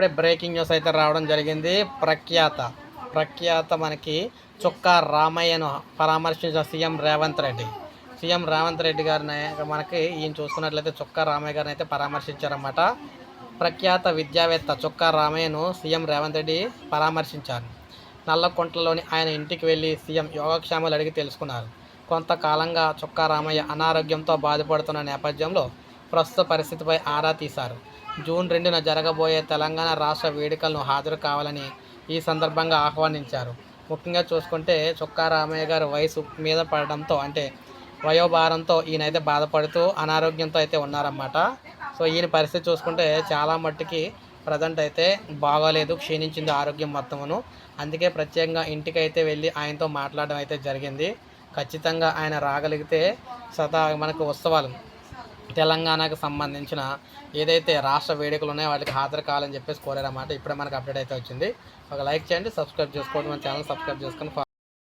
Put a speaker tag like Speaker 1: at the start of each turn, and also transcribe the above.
Speaker 1: ఇప్పుడే breaking news అయితే రావడం జరిగింది. ప్రఖ్యాత ప్రఖ్యాత మనకి చొక్కా రామయ్యను పరామర్శించిన సీఎం రేవంత్ రెడ్డి. సీఎం రేవంత్ రెడ్డి గారిని మనకి ఈయన చూసుకున్నట్లయితే చొక్కా రామయ్య గారిని అయితే పరామర్శించారన్నమాట. ప్రఖ్యాత విద్యావేత్త చొక్కా రామయ్యను సీఎం రేవంత్ రెడ్డి పరామర్శించారు. నల్లకొంటలోని ఆయన ఇంటికి వెళ్ళి సీఎం యోగక్షేమాలు అడిగి తెలుసుకున్నారు. కొంతకాలంగా చొక్కా రామయ్య అనారోగ్యంతో బాధపడుతున్న నేపథ్యంలో ప్రస్తుత పరిస్థితిపై ఆరా తీశారు. జూన్ రెండున జరగబోయే తెలంగాణ రాష్ట్ర వేడుకలను హాజరు కావాలని ఈ సందర్భంగా ఆహ్వానించారు. ముఖ్యంగా చూసుకుంటే చొక్కా రామయ్య గారు వయసు మీద పడడంతో అంటే వయోభారంతో ఈయనైతే బాధపడుతూ అనారోగ్యంతో అయితే ఉన్నారన్నమాట. సో ఈయన పరిస్థితి చూసుకుంటే చాలా మట్టుకి ప్రజెంట్ అయితే బాగోలేదు క్షీణించింది ఆరోగ్యం మొత్తమును. అందుకే ప్రత్యేకంగా ఇంటికైతే వెళ్ళి ఆయనతో మాట్లాడడం అయితే జరిగింది. ఖచ్చితంగా ఆయన రాగలిగితే సదా మనకు ఉత్సవాలు తెలంగాణకు సంబంధించిన ఏదైతే రాష్ట్ర వేడుకలు ఉన్నాయో వాటికి హాజరు కావాలని చెప్పేసి కోరారన్నమాట. ఇప్పుడే మనకు అప్డేట్ అయితే వచ్చింది. ఒక లైక్ చేయండి సబ్స్క్రైబ్ చేసుకోవడం మన ఛానల్ సబ్స్క్రైబ్ చేసుకొని